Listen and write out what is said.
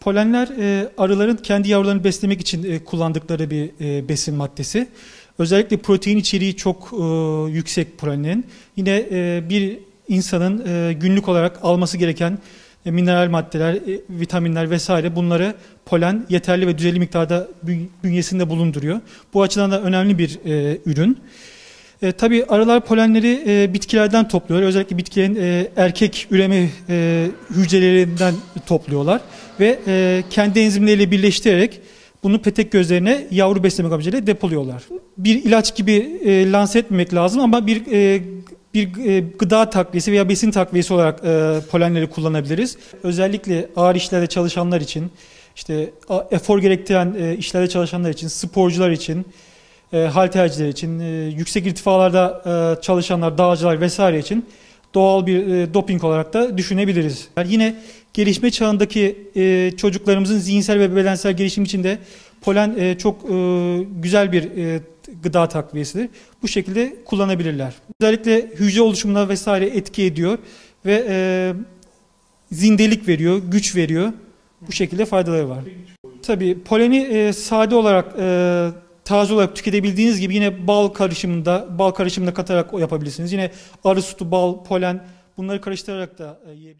Polenler e, arıların kendi yavrularını beslemek için e, kullandıkları bir e, besin maddesi. Özellikle protein içeriği çok e, yüksek polenlerin. Yine e, bir insanın e, günlük olarak alması gereken e, mineral maddeler, e, vitaminler vesaire bunları polen yeterli ve düzenli miktarda bü- bünyesinde bulunduruyor. Bu açıdan da önemli bir e, ürün. E, tabii arılar polenleri e, bitkilerden topluyor. Özellikle bitkilerin e, erkek üreme e, hücrelerinden topluyorlar ve e, kendi enzimleriyle birleştirerek bunu petek gözlerine yavru beslemek amacıyla depoluyorlar. Bir ilaç gibi e, lanse etmemek lazım ama bir e, bir e, gıda takviyesi veya besin takviyesi olarak e, polenleri kullanabiliriz. Özellikle ağır işlerde çalışanlar için, işte efor gerektiren e, işlerde çalışanlar için, sporcular için, e, halterciler için, e, yüksek irtifalarda e, çalışanlar, dağcılar vesaire için doğal bir e, doping olarak da düşünebiliriz. Yani yine gelişme çağındaki e, çocuklarımızın zihinsel ve bedensel gelişim için de polen e, çok e, güzel bir e, gıda takviyesidir. Bu şekilde kullanabilirler. Özellikle hücre oluşumuna vesaire etki ediyor ve e, zindelik veriyor, güç veriyor. Bu şekilde faydaları var. Tabii poleni e, sade olarak e, taze olarak tüketebildiğiniz gibi yine bal karışımında bal karışımında katarak yapabilirsiniz. Yine arı sütü, bal, polen bunları karıştırarak da e, yiyebilirsiniz.